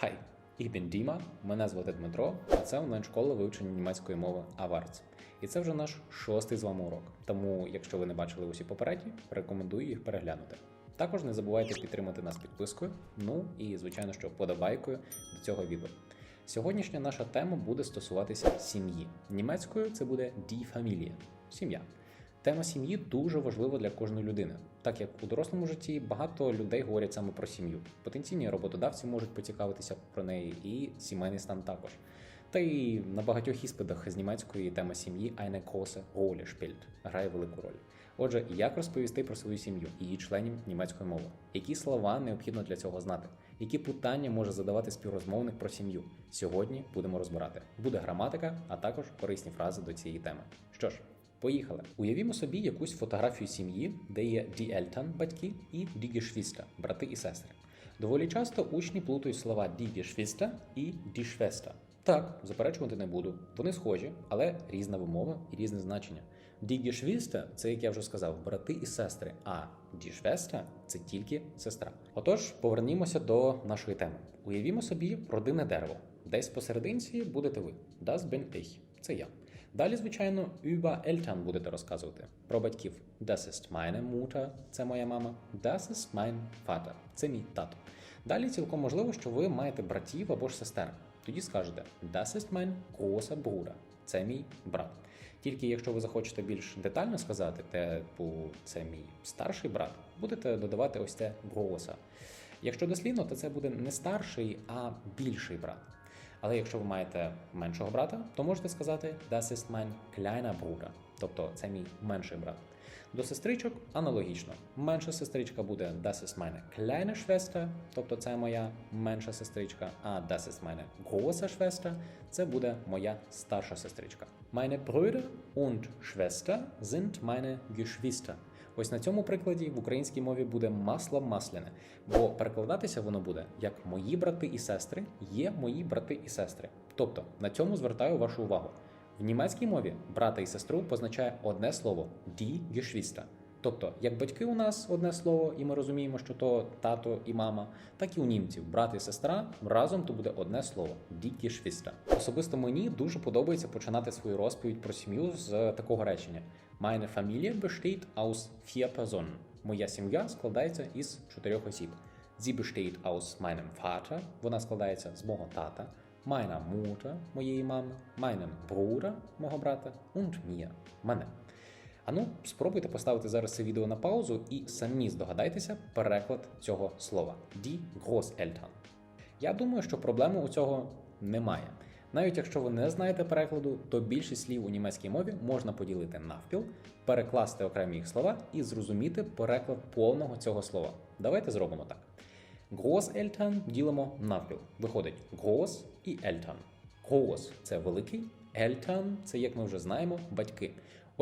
Хай, ich bin Діма, мене звати Дмитро, а це онлайн-школа вивчення німецької мови Awards. І це вже наш шостий з вами урок. Тому, якщо ви не бачили усі попередні, рекомендую їх переглянути. Також не забувайте підтримати нас підпискою, ну і, звичайно, що подобайкою до цього відео. Сьогоднішня наша тема буде стосуватися сім'ї. Німецькою це буде die Familie – сім'я. Тема сім'ї дуже важлива для кожної людини, так як у дорослому житті багато людей говорять саме про сім'ю. Потенційні роботодавці можуть поцікавитися про неї, і сімейний стан також. Та й на багатьох іспитах з німецької тема сім'ї große Rolle spielt – грає велику роль. Отже, як розповісти про свою сім'ю і її членів німецької мови? Які слова необхідно для цього знати? Які питання може задавати співрозмовник про сім'ю? Сьогодні будемо розбирати. Буде граматика, а також корисні фрази до цієї теми. Що ж, Поїхали. Уявімо собі якусь фотографію сім'ї, де є die Eltern, батьки, і die Geschwister, брати і сестри. Доволі часто учні плутають слова die Geschwister і die Schwester. Так, заперечувати не буду. Вони схожі, але різна вимова і різне значення. Die Geschwister – це, як я вже сказав, брати і сестри, а die Schwester – це тільки сестра. Отож, повернімося до нашої теми. Уявімо собі родинне дерево. Десь посерединці будете ви. Das bin ich. Це я. Далі, звичайно, über Eltern будете розказувати про батьків. Das ist meine Mutter – це моя мама. Das ist mein Vater – це мій тато. Далі цілком можливо, що ви маєте братів або ж сестер. Тоді скажете Das ist mein großer Bruder – це мій брат. Тільки якщо ви захочете більш детально сказати, типу це мій старший брат, будете додавати ось це großer. Якщо дослівно, то це буде не старший, а більший брат. Але якщо ви маєте меншого брата, то можете сказати Das ist mein kleiner Bruder, тобто це мій менший брат. До сестричок аналогічно. Менша сестричка буде Das ist meine kleine Schwester, тобто це моя менша сестричка, а Das ist meine große Schwester – це буде моя старша сестричка. Meine Brüder und Schwester sind meine Geschwister. Ось на цьому прикладі в українській мові буде масло масляне, бо перекладатися воно буде як мої брати і сестри є мої брати і сестри. Тобто на цьому звертаю вашу увагу. В німецькій мові брата і сестру позначає одне слово die Geschwister. Тобто, як батьки у нас одне слово, і ми розуміємо, що то тато і мама, так і у німців брат і сестра разом то буде одне слово die Geschwister. Особисто мені дуже подобається починати свою розповідь про сім'ю з такого речення: Meine Familie besteht aus vier Personen. Моя сім'я складається із чотирьох осіб. Sie besteht aus meinem Vater. Вона складається з мого тата. Meiner Mutter, моєї мами, meinem Bruder, мого брата, und mir, мене. Ану, спробуйте поставити зараз це відео на паузу і самі здогадайтеся переклад цього слова Die Großeltern. Я думаю, що проблеми у цього немає. Навіть якщо ви не знаєте перекладу, то більшість слів у німецькій мові можна поділити навпіл, перекласти окремі їх слова і зрозуміти переклад повного цього слова. Давайте зробимо так. Großeltern ділимо навпіл. Виходить groß і Eltern. Groß – це великий, Eltern – це, як ми вже знаємо, батьки.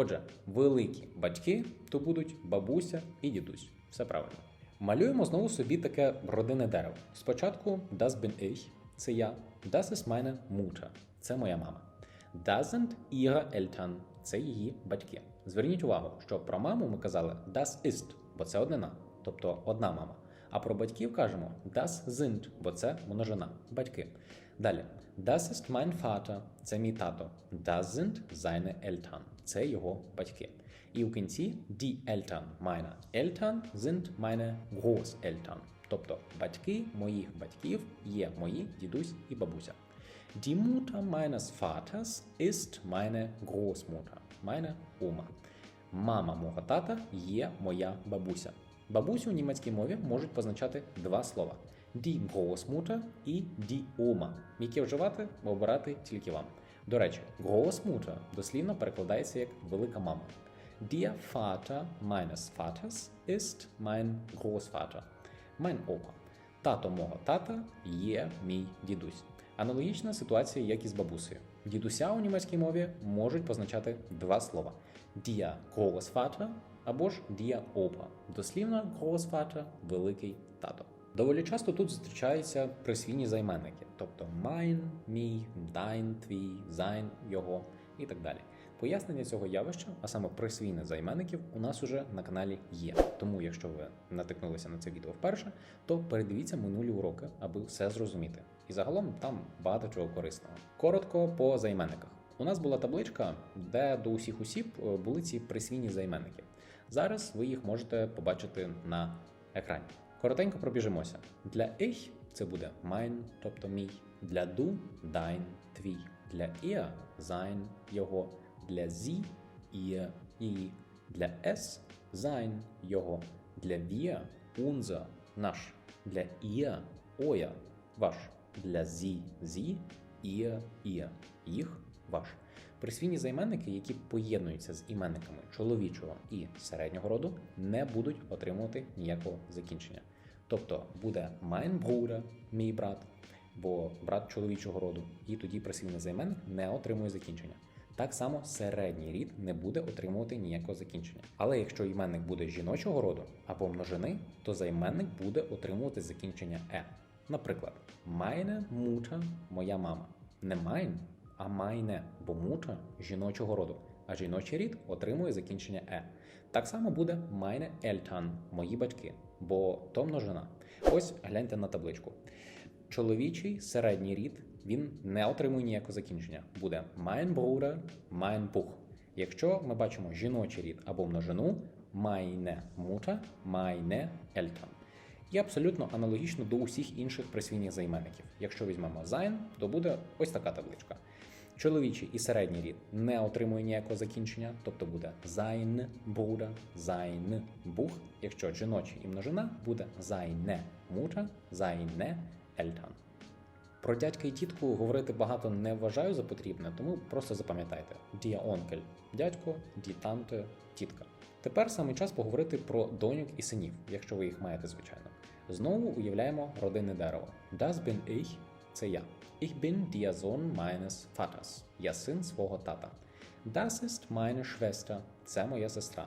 Отже, великі батьки то будуть бабуся і дідусь. Все правильно. Малюємо знову собі таке родинне дерево. Спочатку das bin ich – це я, das ist meine Mutter – це моя мама. Das sind ihre Eltern – це її батьки. Зверніть увагу, що про маму ми казали das ist, бо це однина, тобто одна мама. А про батьків кажемо das sind, бо це множина, батьки. Далі, das ist mein Vater – це мій тато. Das sind seine Eltern – це його батьки. І у кінці die Eltern meiner Eltern sind meine Großeltern. Тобто батьки моїх батьків є мої дідусь і бабуся. Die Mutter meines Vaters ist meine Großmutter, meine Oma. Мама мого тата є моя бабуся. Бабусю у німецькій мові можуть позначати два слова: die Großmutter і Oma, які вживати обирати тільки вам. До речі, Großmutter дослівно перекладається як велика мама. Der Vater meines Vaters ist mein Großvater, mein Opa. Тато мого тата є мій дідусь. Аналогічна ситуація, як і з бабусею. Дідуся у німецькій мові можуть позначати два слова: der Großvater або ж der Opa. Дослівно Großvater – великий тато. Доволі часто тут зустрічаються присвійні займенники, тобто mein, мій, dein, твій, sein, його і так далі. Пояснення цього явища, а саме присвійне займенників, у нас уже на каналі є. Тому, якщо ви натикнулися на це відео вперше, то передивіться минулі уроки, аби все зрозуміти. І загалом там багато чого корисного. Коротко по займенниках. У нас була табличка, де до усіх осіб е, були ці присвійні займенники. Зараз ви їх можете побачити на екрані. Коротенько пробіжимося. Для ich це буде mein, тобто мій. Для du dein, твій. Для ihr sein, його. Для sie ihr, її. Для es sein, його. Для wir unser, наш. Для ihr euer, ваш. Для sie, sie, ihr, ihr, їх, ваш. Присвійні займенники, які поєднуються з іменниками чоловічого і середнього роду, не будуть отримувати ніякого закінчення. Тобто буде mein Bruder, мій брат, бо брат чоловічого роду, і тоді присвійний займенник не отримує закінчення. Так само середній рід не буде отримувати ніякого закінчення. Але якщо іменник буде жіночого роду або множини, то займенник буде отримувати закінчення е. Наприклад, meine Mutter – моя мама. Не mein, а meine, бо Mutter – жіночого роду, а жіночий рід отримує закінчення е. Так само буде meine Eltern – мої батьки, бо то множина. Ось гляньте на табличку. Чоловічий середній рід він не отримує ніякого закінчення. Буде mein Bruder. Якщо ми бачимо жіночий рід або множину, meine Mutter, meine Eltern. І абсолютно аналогічно до усіх інших присвійних займенників. Якщо візьмемо sein, то буде ось така табличка. Чоловічий і середній рід не отримує ніякого закінчення, тобто буде sein Bruder, sein Buch. Якщо жіночий і множина, буде seine Mutter, seine Eltern. Про дядька і тітку говорити багато не вважаю за потрібне, тому просто запам'ятайте: Дія Onkel – дядько, ді Tante – тітка. Тепер саме час поговорити про доньок і синів, якщо ви їх маєте, звичайно. Знову уявляємо родинне дерево. Das bin ich – це я. Ich bin der Sohn meines Vaters. Я син свого тата. Das ist meine Schwester – це моя сестра.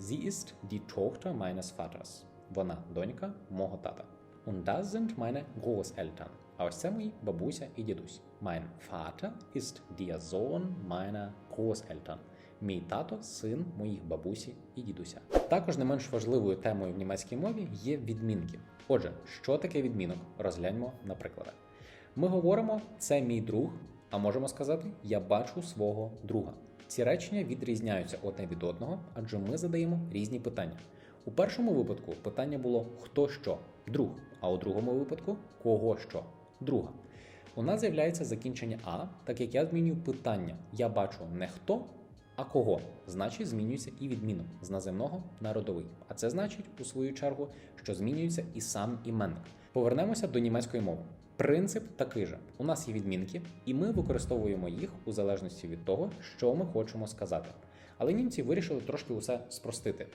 Sie ist die Tochter meines Vaters. Вона донька мого тата. Und das sind meine Großeltern. А ось це мої бабуся і дідусь. Mein Vater ist der Sohn meiner Großeltern. Мій тато син моїх бабусі і дідуся. Також не менш важливою темою в німецькій мові є відмінки. Отже, що таке відмінок? Розгляньмо на прикладах. Ми говоримо це мій друг, а можемо сказати я бачу свого друга. Ці речення відрізняються одне від одного, адже ми задаємо різні питання. У першому випадку питання було хто що, друг, а у другому випадку кого що, друга. У нас з'являється закінчення А, так як я змінюю питання. Я бачу не хто, а кого. Значить, змінюється і відмінок з наземного на родовий. А це значить, у свою чергу, що змінюється і сам іменник. Повернемося до німецької мови. Принцип такий же: у нас є відмінки, і ми використовуємо їх у залежності від того, що ми хочемо сказати. Але німці вирішили трошки усе спростити.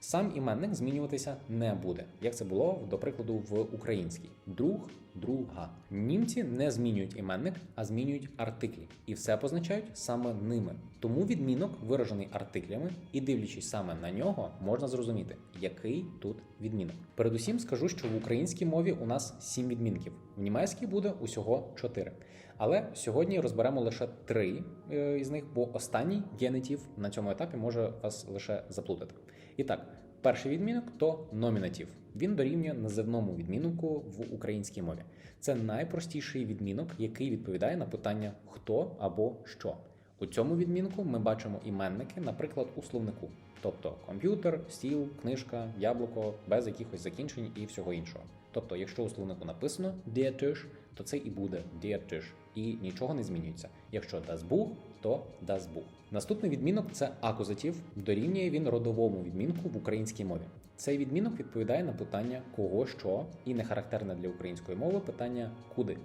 Сам іменник змінюватися не буде, як це було до прикладу в українській друг, друга. Німці не змінюють іменник, а змінюють артиклі, і все позначають саме ними. Тому відмінок виражений артиклями, і дивлячись саме на нього, можна зрозуміти, який тут відмінок. Передусім скажу, що в українській мові у нас сім відмінків, в німецькій буде усього чотири. Але сьогодні розберемо лише три е, із них, бо останній генетив на цьому етапі може вас лише заплутати. І так, перший відмінок то номінатив. Він дорівнює називному відмінку в українській мові. Це найпростіший відмінок, який відповідає на питання хто або що. У цьому відмінку ми бачимо іменники, наприклад, у словнику, тобто комп'ютер, стіл, книжка, яблуко, без якихось закінчень і всього іншого. Тобто, якщо у словнику написано der Tisch, то це і буде der і нічого не змінюється. Якщо das Buch, то das Buch. Наступний відмінок це акузатив. Дорівнює він родовому відмінку в українській мові. Цей відмінок відповідає на питання кого що, і не характерне для української мови питання куди.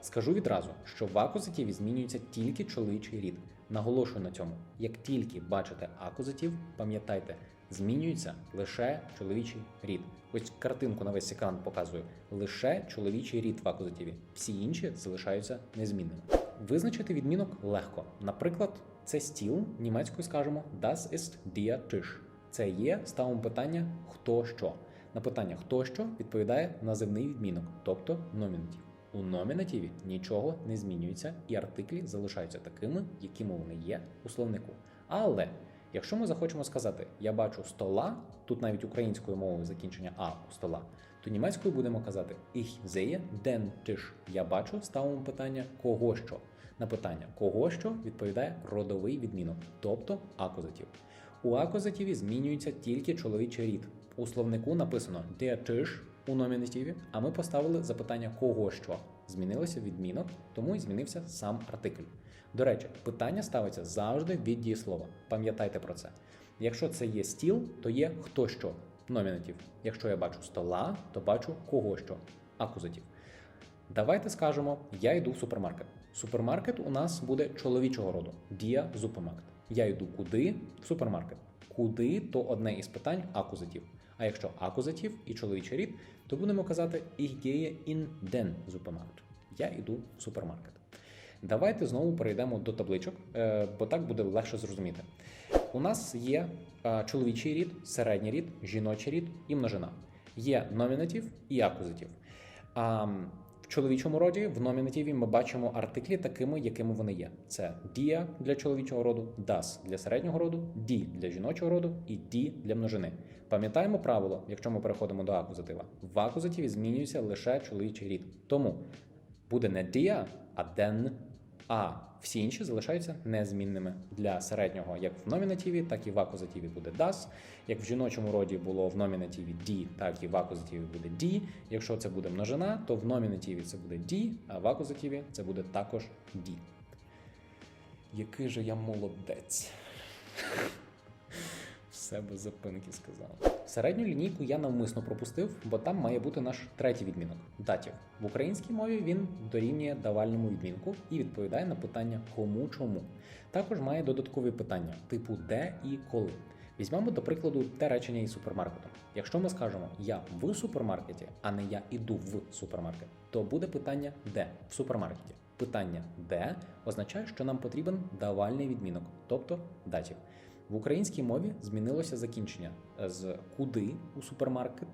Скажу відразу, що в акузативі змінюється тільки чоловічий рід. Наголошую на цьому. Як тільки бачите акузатив, пам'ятайте, змінюється лише чоловічий рід. Ось картинку на весь екран показую. Лише чоловічий рід в акузативі. Всі інші залишаються незмінними. Визначити відмінок легко. Наприклад, це стіл, німецькою скажемо Das ist der Tisch. Це є, ставимо питання хто що. На питання хто що відповідає називний відмінок, тобто номінатив. У номінативі нічого не змінюється, і артиклі залишаються такими, якими вони є у словнику. Але якщо ми захочемо сказати я бачу стола, тут навіть українською мовою закінчення а у стола, то німецькою будемо казати Ich sehe den Tisch. Я бачу, ставимо питання кого що. На питання кого що відповідає родовий відмінок, тобто акузатив. У акузативі змінюється тільки чоловічий рід. У словнику написано der Tisch у номінативі, а ми поставили запитання кого що. Змінилося відмінок, тому і змінився сам артикль. До речі, питання ставиться завжди від дієслова. Пам'ятайте про це. Якщо це є стіл, то є хто що номінатив. Якщо я бачу стола, то бачу кого що акузатив. Давайте скажемо, я йду в супермаркет. Супермаркет у нас буде чоловічого роду дія зупермаркет. Я йду куди? В супермаркет. Куди то одне із питань акузатив. А якщо акузатив і чоловічий рід, то будемо казати ich gehe in den Supermarkt. Я йду в супермаркет. Давайте знову перейдемо до табличок, е, бо так буде легше зрозуміти. У нас є е, чоловічий рід, середній рід, жіночий рід і множина. Є номінатив і акузатив. В чоловічому роді в номінативі ми бачимо артиклі такими, якими вони є. Це дія для чоловічого роду, das для середнього роду, ді для жіночого роду і ді для множини. Пам'ятаємо правило, якщо ми переходимо до акузатива. В акузативі змінюється лише чоловічий рід. Тому буде не дія, а den, а всі інші залишаються незмінними для середнього, як в номінативі, так і в акузативі буде das. Як в жіночому роді було в номінативі «ді», так і в акузативі буде «ді». Якщо це буде множина, то в номінативі це буде «ді», а в акузативі це буде також «ді». Який же я молодець. Все без запинки сказав. Середню лінійку я навмисно пропустив, бо там має бути наш третій відмінок датів. В українській мові він дорівнює давальному відмінку і відповідає на питання кому чому. Також має додаткові питання типу де і коли. Візьмемо до прикладу те речення із супермаркетом. Якщо ми скажемо я в супермаркеті, а не я іду в супермаркет, то буде питання де в супермаркеті. Питання де означає, що нам потрібен давальний відмінок, тобто датів. В українській мові змінилося закінчення з куди у супермаркет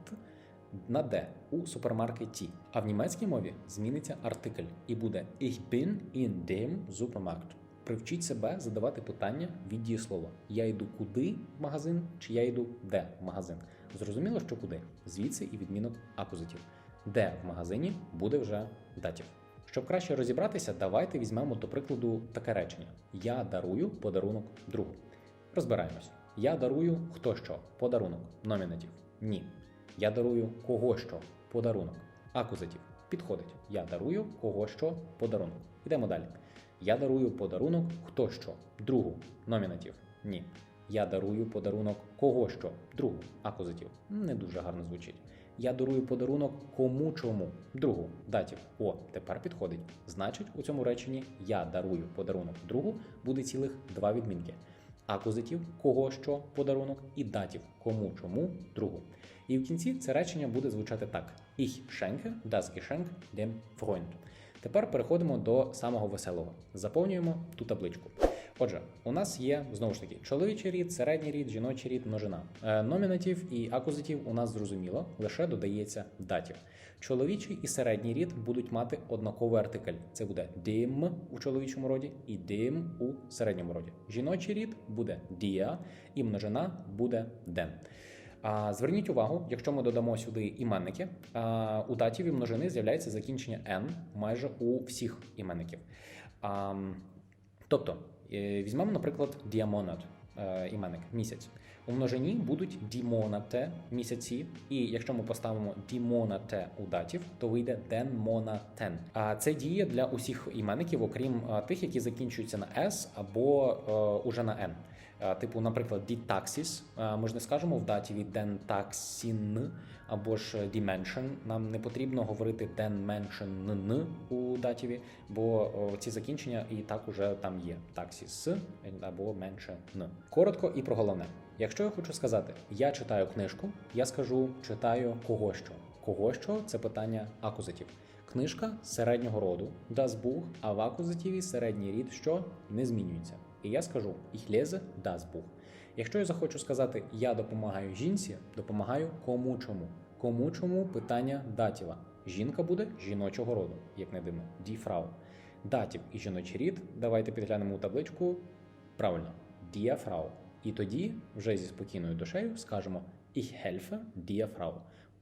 на де у супермаркеті. А в німецькій мові зміниться артикль і буде Ich bin in dem Supermarkt. Привчіть себе задавати питання від дієслова. Я йду куди в магазин, чи я йду де в магазин. Зрозуміло, що куди? Звідси і відмінок акузатів. Де в магазині буде вже датів. Щоб краще розібратися, давайте візьмемо до прикладу таке речення: Я дарую подарунок другу. Розбираємось. Я дарую хто що, подарунок, номінатив. Ні. Я дарую кого що, подарунок. Акузатив. Підходить. Я дарую кого що, подарунок. Йдемо далі. Я дарую подарунок хто що, другу, номінатив. Ні. Я дарую подарунок кого що, другу, акузатив. Не дуже гарно звучить. Я дарую подарунок кому чому, другу, датів. О, тепер підходить. Значить, у цьому реченні я дарую подарунок другу буде цілих два відмінки акузатив кого що подарунок і датів кому чому другу. І в кінці це речення буде звучати так: Ich schenke das Geschenk dem Freund. Тепер переходимо до самого веселого. Заповнюємо ту табличку. Отже, у нас є знову ж таки чоловічий рід, середній рід, жіночий рід, множина. Е, номінатив і акузатив у нас зрозуміло, лише додається датів. Чоловічий і середній рід будуть мати однаковий артикль. Це буде dem у чоловічому роді і dem у середньому роді. Жіночий рід буде dia і множина буде den. А зверніть увагу, якщо ми додамо сюди іменники, а, у датів і множини з'являється закінчення n майже у всіх іменників. А, тобто, е, візьмемо, наприклад, діамонат, е, іменник місяць. У множині будуть дімонате місяці, і якщо ми поставимо дімонате у датів, то вийде денмонатен. А це діє для усіх іменників, окрім тих, які закінчуються на s або е, уже на n. Е, Типу, наприклад, дітаксіс. Ми ж не скажемо в датіві дентаксін або ж dimension. Нам не потрібно говорити denmention у датіві, бо ці закінчення і так уже там є. Таксіс або mention. Коротко і про головне. Якщо я хочу сказати, я читаю книжку, я скажу читаю кого що. Кого що це питання акузатів. Книжка середнього роду das а в акузативі середній рід що не змінюється. І я скажу ich lese das Buch. Якщо я захочу сказати я допомагаю жінці, допомагаю кому чому. Кому чому питання датіва. Жінка буде жіночого роду, як не дивно, die Frau. Датів і жіночий рід. Давайте підглянемо у табличку. Правильно, die Frau. І тоді вже зі спокійною душею скажемо Ich helfe die Frau.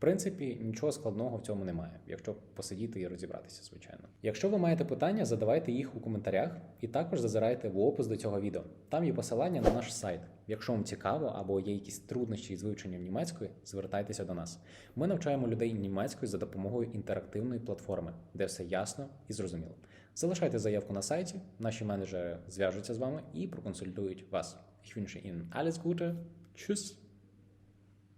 Принципі, нічого складного в цьому немає, якщо посидіти і розібратися, звичайно. Якщо ви маєте питання, задавайте їх у коментарях і також зазирайте в опис до цього відео. Там є посилання на наш сайт. Якщо вам цікаво або є якісь труднощі з вивченням німецької, звертайтеся до нас. Ми навчаємо людей німецької за допомогою інтерактивної платформи, де все ясно і зрозуміло. Залишайте заявку на сайті, наші менеджери зв'яжуться з вами і проконсультують вас. Ich wünsche Ihnen alles Gute. Tschüss.